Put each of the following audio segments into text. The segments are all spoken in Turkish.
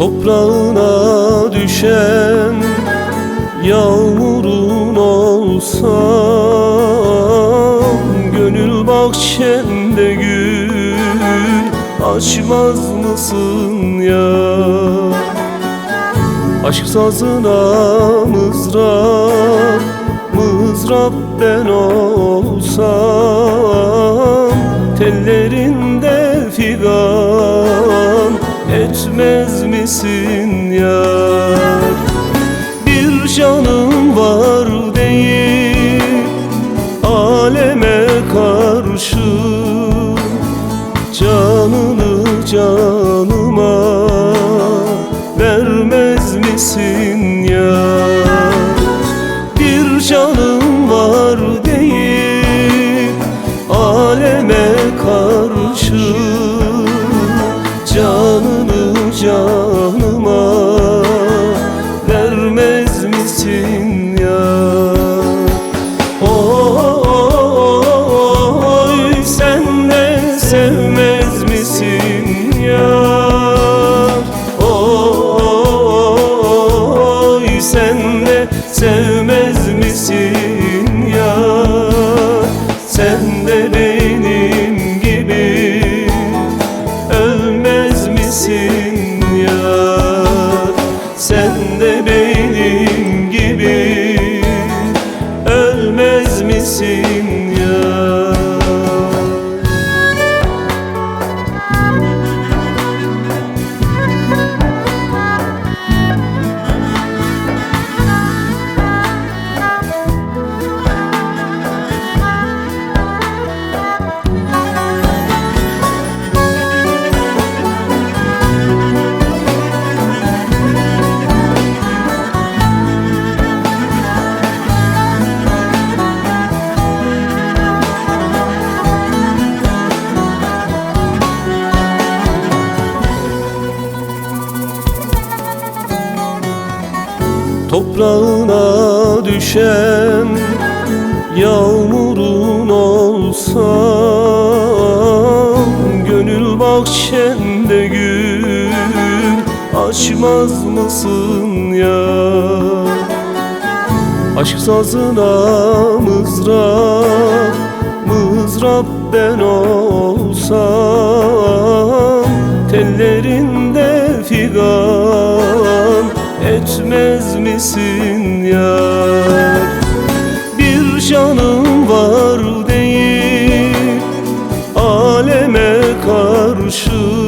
Toprağına düşen yağmurun olsam Gönül bahçende gül açmaz mısın ya? Aşk sazına mızrap, mızrap ben olsam etmez misin ya? Bir canım var değil aleme karşı. Canını canıma vermez misin ya? Bir canım var değil de benim Toprağına düşen yağmurun olsam Gönül bahçende gül açmaz mısın ya? Aşk sazına mızrap, mızrap ben olsam Tellerinde figan etmez misin ya. Bir canım var değil aleme karşı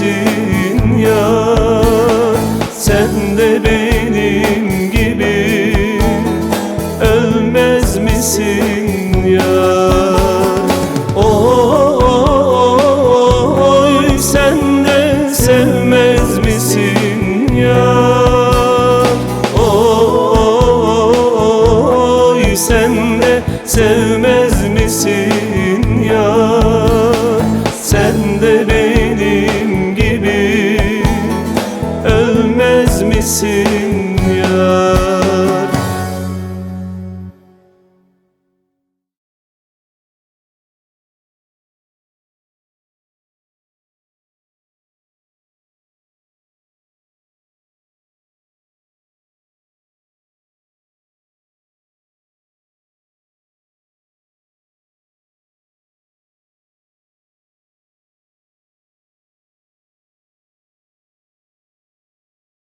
esquecer. esquecer.